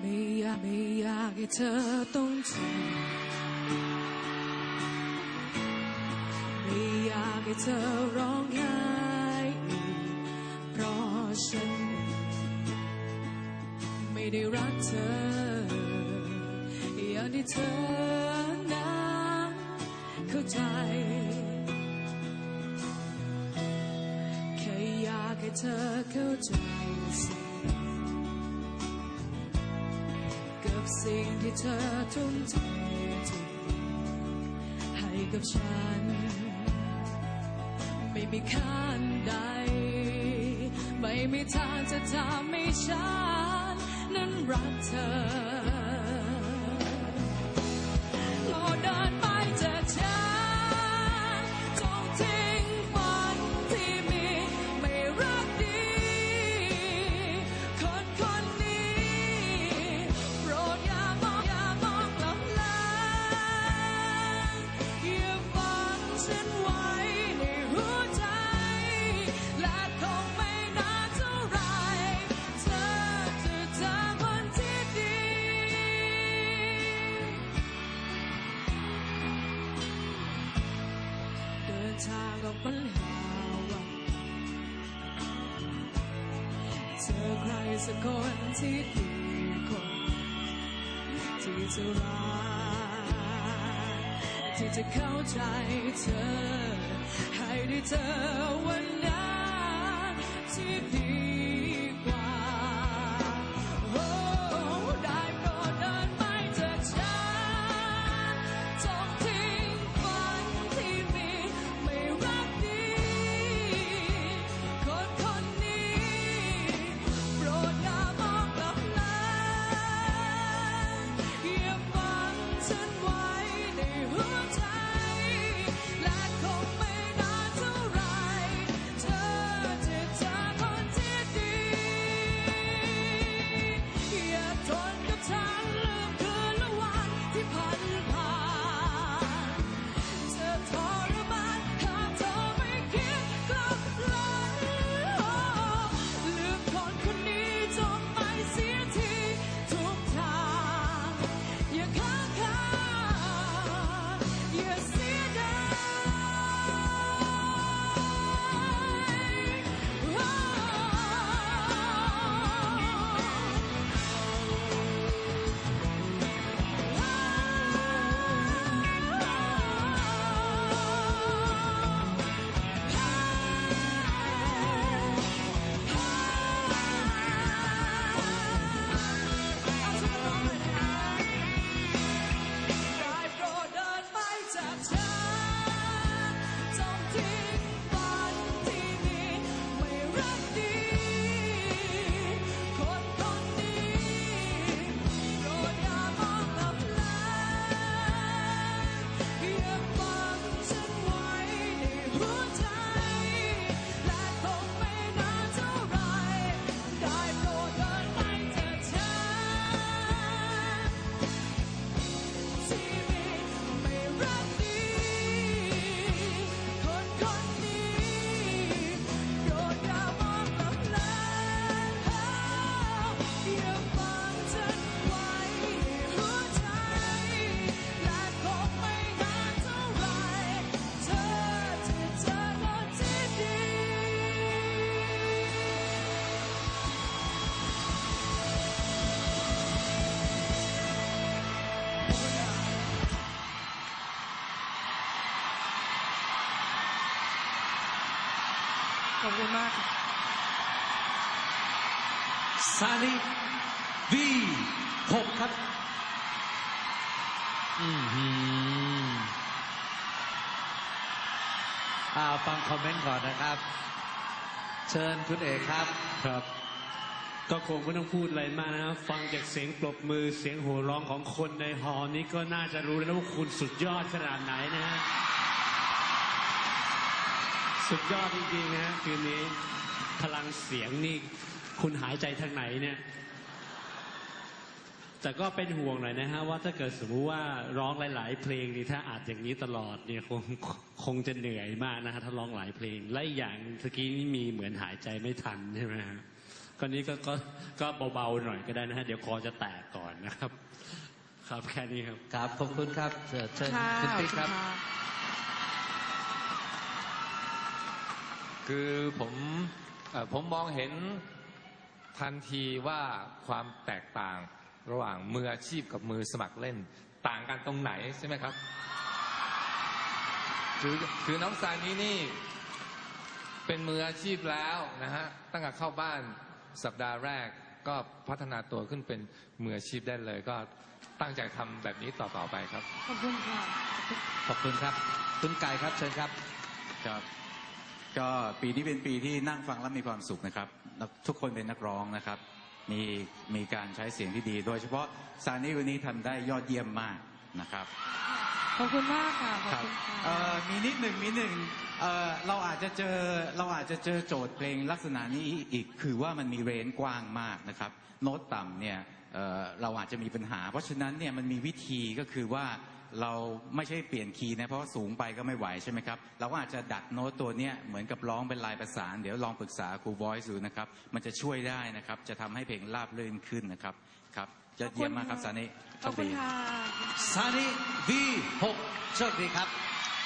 ไม่อยากไม่อยากให้เธอต้องเจ็บไม่อยากให้เธอร้องไห้เพราะฉัน ไม่ได้รักเธอ อย่างที่เธอนั้นเข้าใจ แค่อยากให้เธอเข้าใจสิ สิ่งที่เธอทุ่มเททุกให้กับฉัน ไม่มีค่าใด ไม่มีทางจะทำให้ฉัน นั้นรักเธอ จอใครสักคนที่ดีคนที่จะรักที่จะเข้าใจเธอ ให้ได้เจอวันนั้นที่ดี อบคุณมากซานิวีหกครับ อือหืออ่าฟังคอมเมนต์ก่อนนะครับ เชิญคุณเอกครับ ครับ ก็คงไม่ต้องพูดอะไรมากนะครับฟังจากเสียงปรบมือเสียงโห่ร้องของคนในหอนี้ก็น่าจะรู้แล้วว่าคุณสุดยอดขนาดไหนนะฮะ สุดยอดจริงๆนะฮะคืนนี้ พลังเสียงนี่คุณหายใจทางไหนเนี่ย แต่ก็เป็นห่วงหน่อยนะฮะว่าถ้าเกิดสมมติว่าร้องหลาย ๆ เพลงนี่ถ้าอาจอย่างนี้ตลอดเนี่ยคงคงจะเหนื่อยมากนะฮะถ้าร้องหลายเพลง และอีกอย่างตะกี้นี่มีเหมือนหายใจไม่ทันใช่ไหมฮะคราวนี้ก็ก็ก็เบาๆหน่อยก็ได้นะฮะเดี๋ยวคอจะแตกก่อนนะครับ ครับแค่นี้ครับ ครับขอบคุณครับเชิญเชิญค่ะคุณขอบปิ๊กคุณครับ ค่ะคือผมเอ่อผมมองเห็นทันทีว่าความแตกต่างระหว่างมืออาชีพกับมือสมัครเล่น ต่างกันตรงไหนใช่ไหมครับ คือคือน้องซานี้นี่เป็นมืออาชีพแล้วนะฮะตั้งแต่เข้าบ้านสัปดาห์แรกก็พัฒนาตัวขึ้นเป็นมืออาชีพได้เลย ก็ตั้งใจทำแบบนี้ต่อๆไปครับ ขอบคุณค่ะขอบคุณครับ คุณไก่ครับเชิญครับครับ ก็ปีนี้เป็นปีที่นั่งฟังแล้วมีความสุขนะครับแล้วทุกคนเป็นนักร้องนะครับ มีมีการใช้เสียงที่ดี โดยเฉพาะซานี่วันนี้ทำได้ยอดเยี่ยมมากนะครับขอบคุณมากค่ะขอบครับคุณค่ะเอ่อมีนิดหนึ่งมีหนึ่งเอ่อเราอาจจะเจอเราอาจจะเจอโจทย์เพลงลักษณะนี้อีกคือว่ามันมีเรนจ์กว้างมากนะครับ โน้ตต่ำเนี่ยเอ่อเราอาจจะมีปัญหา เพราะฉะนั้นเนี่ยมันมีวิธีก็คือว่า เราไม่ใช่เปลี่ยนคีย์นะเพราะว่าสูงไปก็ไม่ไหวใช่ไหมครับ เราก็อาจจะดัดโน้ตตัวเนี้ยเหมือนกับร้องเป็นลายประสาน เดี๋ยวลองปรึกษาครู voice ดูนะครับ มันจะช่วยได้นะครับ จะทำให้เพลงราบรื่นขึ้นนะครับครับจะเยี่ยมมากครับซานิขอบคุณค่ะซานิ V6 โชคดีครับ